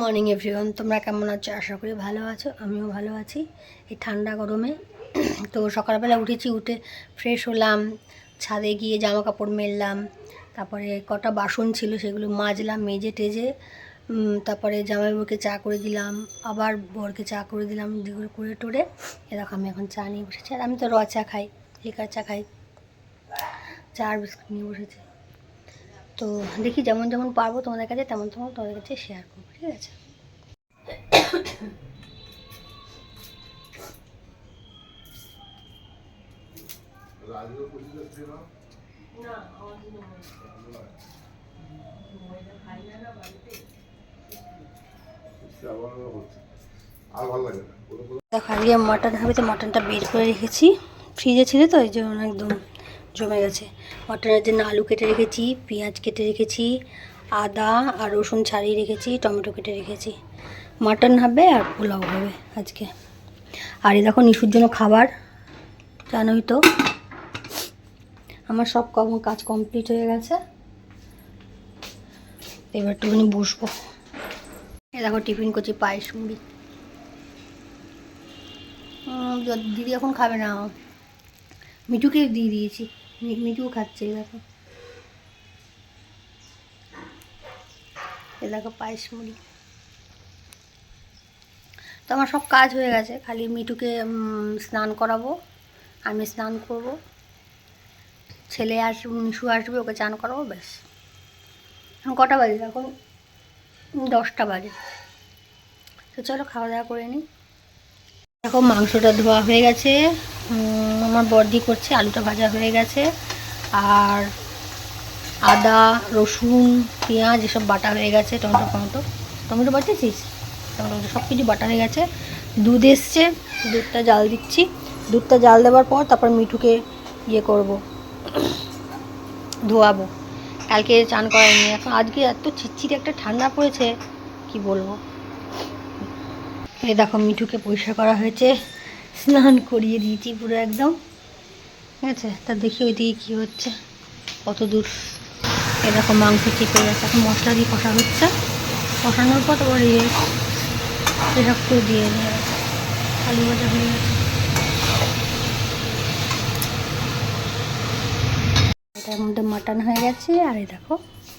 Morning everyone তোমরা কেমন আছো? আশা করি ভালো আছো। আমিও ভালো আছি। এই ঠান্ডা গরমে তো সকালবেলা উঠেছি, উঠে ফ্রেশ হলাম, ছাদে গিয়ে জামা কাপড় মেললাম, তারপরে কটা বাসন ছিল সেগুলো মাজলাম, মেজে টেজে তারপরে জামাইবাবুকে চা করে দিলাম, আবার বরকে চা করে দিলাম যেগুলো করে টোরে। এরকম আমি এখন চা নিয়ে বসেছি। আর আমি তো র চা খাই, লিকার চা খাই। চা আর বিস্কুট নিয়ে বসেছি। তো দেখি যেমন যেমন পারব তোমাদের কাছে, তেমন তেমন তোমাদের কাছে শেয়ার করব, ঠিক আছে? দেখো, আজকে মটন হবে তো মটনটা বের করে রেখেছি। ফ্রিজে ছিল তো, এই জন্য একদম জমে গেছে। মটনের জন্য আলু কেটে রেখেছি, পেঁয়াজ কেটে রেখেছি, আদা আর রসুন ছাড়িয়ে রেখেছি, টমেটো কেটে রেখেছি। মাটন হবে আর পোলাও হবে আজকে। আর এই দেখো নিশুর জন্য খাবার, জানোই তো। আমার সব কম কাজ কমপ্লিট হয়ে গেছে। এবার একটুখানি বসবো। এই দেখো টিফিন করছি পায়েস, মুড়ি। দিদি এখন খাবে না। মিঠুকে দিয়ে দিয়েছি। মি- খাচ্ছে, এই দেখো। এ দেখো পায়েস মুড়ি। তো আমার সব কাজ হয়ে গেছে, খালি মিঠুকে স্নান করাবো, আমি স্নান করব। ছেলে আসবে মিশু আসবে, ওকে চান করাবো, ব্যাস। এখন কটা বাজে? এখন দশটা বাজে। তো চলো খাওয়া দাওয়া করে নিই দেখো মাংসটা ধোয়া হয়ে গেছে। আমার বর্দি করছে, আলুটা ভাজা হয়ে গেছে। আর আদা, রসুন, পেঁয়াজ, এসব বাটা হয়ে গেছে, টমেটো টমেটো। টমেটো বাটিয়েছিস? টমেটো সব কিছু বাটা হয়ে গেছে। দুধ এসছে, দুধটা জাল দিচ্ছি। দুধটা জাল দেওয়ার পর তারপর মিঠুকে ইয়ে করব, ধোয়াবো। কালকে চান করাইনি। এখন আজকে এত চিচ্ছির একটা ঠান্ডা পড়েছে, কি বলব? এই দেখো, মিঠুকে পরিষ্কার করা হয়েছে। স্নান করিয়ে দিয়েছি পুরো একদম। ঠিক আছে? তা দেখি ওইদিকে কী হচ্ছে। কত দূর। এরকম মাংস চেপে গেছে। এখন মশলা দিয়ে কষা হচ্ছে। কষানোর পর তারপর ইয়ে এসব করে দিয়ে দেওয়া আলু ভাজা হয়ে গেছে। এটার মধ্যে মাটন হয়ে গেছে। আর এই দেখো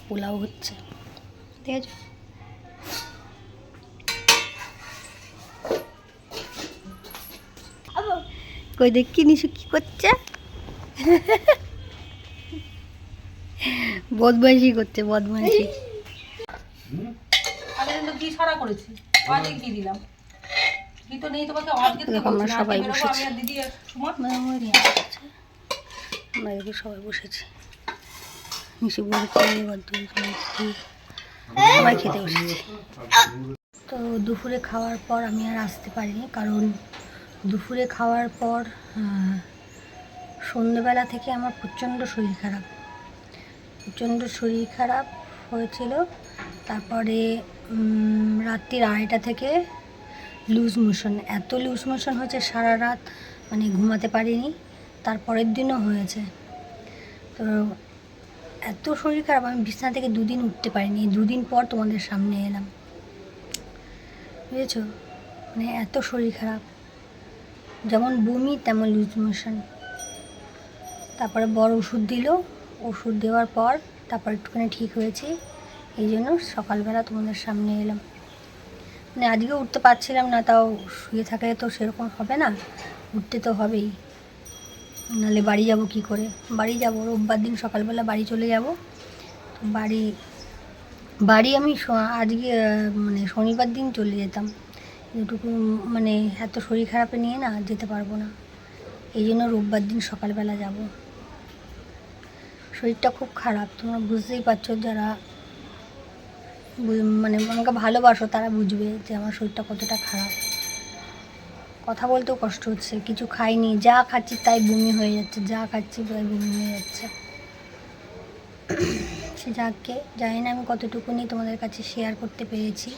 পোলাও হচ্ছে। ঠিক আছে? কই দেখি নিশু কি করছে? বদমাইশি করছে বদমাইশি। আমরা সবাই বসেছি। আমরা এদিকে সবাই বসেছি। নিশু সবাই খেতে বসেছি। তো দুপুরে খাওয়ার পর আমি আর আসতে পারিনি কারণ দুপুরে খাওয়ার পর সন্ধ্যেবেলা থেকে আমার প্রচণ্ড শরীর খারাপ। প্রচণ্ড শরীর খারাপ হয়েছিল। তারপরে রাত্রির আড়াইটা থেকে লুজ মোশন। এত লুজ মোশন হয়েছে সারা রাত মানে ঘুমাতে পারিনি। তারপরের দিনও হয়েছে। তো এত শরীর খারাপ, আমি বিছানা থেকে দুদিন উঠতে পারিনি। দুদিন পর তোমাদের সামনে এলাম। বুঝেছ? মানে এত শরীর খারাপ। যেমন বমি, তেমন লুজ মোশন তারপরে বড় ওষুধ দিল। ওষুধ দেওয়ার পর তারপর একটুখানি ঠিক হয়েছে। এই জন্য সকালবেলা তোমাদের সামনে এলাম। মানে আজকে উঠতে পারছিলাম না, তাও শুয়ে থাকলে তো সেরকম হবে না। উঠতে তো হবেই। নাহলে বাড়ি যাব কি করে? বাড়ি যাব, রোববার দিন সকালবেলা বাড়ি চলে যাব। বাড়ি বাড়ি আমি আজকে মানে শনিবার দিন চলে যেতাম। এটুকু মানে এত শরীর খারাপে নিয়ে না যেতে পারব না। এই জন্য রোববার দিন সকালবেলা যাব। শরীরটা খুব খারাপ, তোমরা বুঝতেই পারছ যারা মানে আমাকে ভালোবাসো তারা বুঝবে যে আমার শরীরটা কতটা খারাপ। কথা বলতেও কষ্ট হচ্ছে, কিছু খাইনি, যা খাচ্ছি তাই বমি হয়ে যাচ্ছে, যা খাচ্ছি তাই বমি হয়ে যাচ্ছে। সে যাকে, জানি না আমি কতটুকুনি তোমাদের কাছে শেয়ার করতে পেরেছি।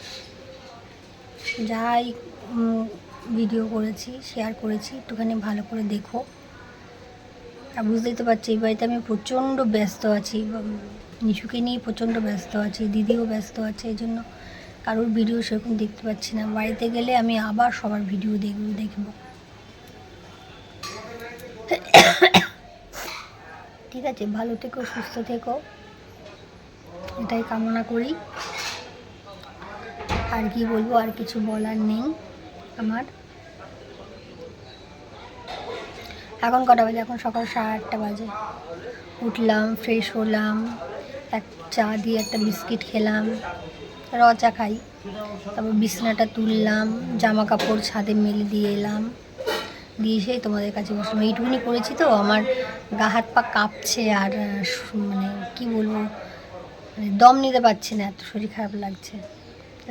যাই ভিডিও করেছি শেয়ার করেছি, একটুখানি ভালো করে দেখো। আর বুঝতেই তো পারছি, এই বাড়িতে আমি প্রচণ্ড ব্যস্ত আছি। নিশুকে নিয়ে প্রচণ্ড ব্যস্ত আছি, দিদিও ব্যস্ত আছে, এই জন্য কারোর ভিডিও সেরকম দেখতে পাচ্ছি না। বাড়িতে গেলে আমি আবার সবার ভিডিও দেখব দেখব। ঠিক আছে, ভালো থেকো, সুস্থ থেকো। এটাই কামনা করি। আর কি বলব, আর কিছু বলার নেই আমার। এখন কটা বাজে? এখন সকাল সাড়ে আটটা বাজে। উঠলাম ফ্রেশ হলাম, এক চা দিয়ে একটা বিস্কিট খেলাম, র চা খাই। তারপর বিছনাটা তুললাম জামা কাপড় ছাদে মেলে দিয়ে এলাম। দিয়ে এসেই তোমাদের কাছে বসলাম। এইটুকুনি করেছি তো, আমার গা হাত পা কাঁপছে আর মানে কি বলব মানে দম নিতে পারছি না, এত শরীর খারাপ লাগছে।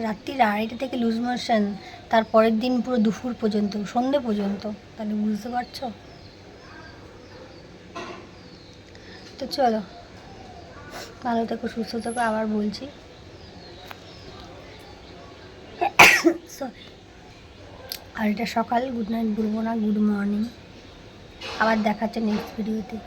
রাত্রির আড়াইটা থেকে লুজ মোশন তার পরের দিন পুরো দুপুর পর্যন্ত, সন্ধে পর্যন্ত। তাহলে বুঝতে পারছ? তো চলো, ভালো থেকো, সুস্থ থেকো, আবার বলছি। সরি আর এটা সকাল গুড নাইট বলব না গুড মর্নিং আবার দেখাচ্ছে নেক্সট ভিডিওতে